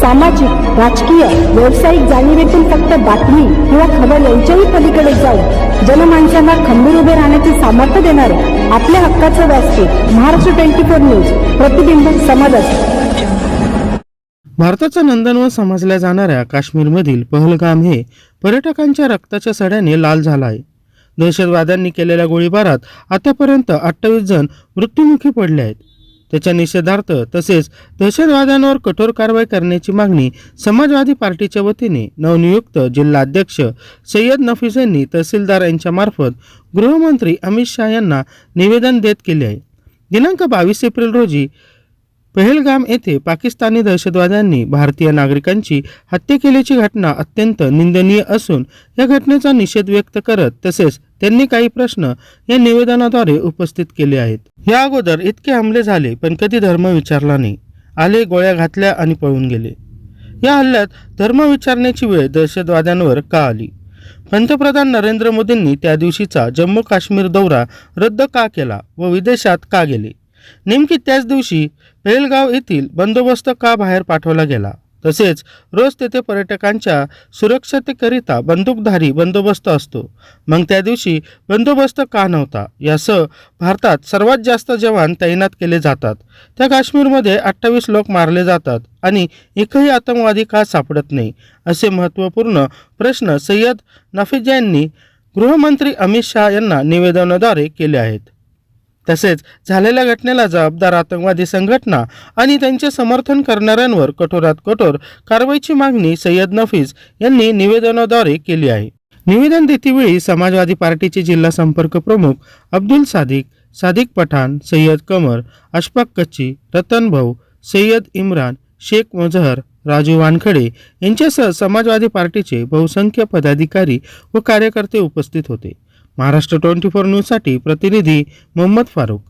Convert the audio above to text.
सामाजिक राजकीय व्यावसायिक जाणीवेतून फक्त बातमी किंवा खबर यांच्याही पलीकडे जाऊन जनमानसांना खंबीर उभे राहण्याचे सामर्थ्य देणारे आपल्या हक्काचं व्यासपीठ महाराष्ट्र ट्वेंटी फोर न्यूज प्रतिबिंब समाजाचे भारताचं नंदनवन समजल्या जाणाऱ्या काश्मीरमधील पहलगाम हे पर्यटकांच्या रक्ताच्या सड्याने लाल झाला आहे. दहशतवाद्यांनी केलेल्या गोळीबारात आतापर्यंत अठ्ठावीस जण मृत्युमुखी पडले आहेत. त्याच्या निषेधार्थ तसेच दहशतवाद्यांवर कठोर कारवाई करण्याची मागणी समाजवादी पार्टीच्या वतीने नवनियुक्त जिल्हाध्यक्ष सय्यद नफीस यांनी तहसीलदार यांच्या मार्फत गृहमंत्री अमित शहा यांना निवेदन देत केले आहे. दिनांक बावीस एप्रिल रोजी पहलगाम येथे पाकिस्तानी दहशतवाद्यांनी भारतीय नागरिकांची हत्या केल्याची घटना अत्यंत निंदनीय असून या घटनेचा निषेध व्यक्त करत तसेच त्यांनी काही प्रश्न या निवेदनाद्वारे उपस्थित केले आहेत. या अगोदर इतके हमले झाले पण कधी धर्म विचारला नाही. आले गोळ्या घातल्या आणि पळून गेले. या हल्ल्यात धर्म विचारण्याची वेळ दहशतवाद्यांवर का आली? पंतप्रधान नरेंद्र मोदींनी त्या दिवशीचा जम्मू काश्मीर दौरा रद्द का केला व विदेशात का गेले? नेमकी त्याच दिवशी पेलगाव येथील बंदोबस्त का बाहेर पाठवला गेला? तसेच रोज तेथे पर्यटकांच्या सुरक्षतेकरिता बंदूकधारी बंदोबस्त असतो. मग त्या दिवशी बंदोबस्त का नव्हता? यासह भारतात सर्वात जास्त जवान तैनात केले जातात. त्या काश्मीरमध्ये अठ्ठावीस लोक मारले जातात आणि एकही आतंकवादी का सापडत नाही? असे महत्त्वपूर्ण प्रश्न सय्यद नफीज यांनी गृहमंत्री अमित शहा यांना निवेदनाद्वारे केले आहेत. तसेच झालेल्या घटनेला जबाबदार आतंकवादी संघटना आणि त्यांचे समर्थन करणाऱ्यांवर कठोरात कठोर कारवाईची मागणी सय्यद नफीस यांनी निवेदनाद्वारे केली आहे. निवेदन देतेवेळी समाजवादी पार्टीचे जिल्हा संपर्क प्रमुख अब्दुल सादिक सादिक पठाण सय्यद कमर अशफाक कच्ची रतन भाऊ सय्यद इम्रान शेख मजहर राजू वानखडे यांच्यासह समाजवादी पार्टीचे बहुसंख्य पदाधिकारी व कार्यकर्ते उपस्थित होते. महाराष्ट्र ट्वेंटी फोर न्यूजसाठी प्रतिनिधी मोहम्मद फारूक.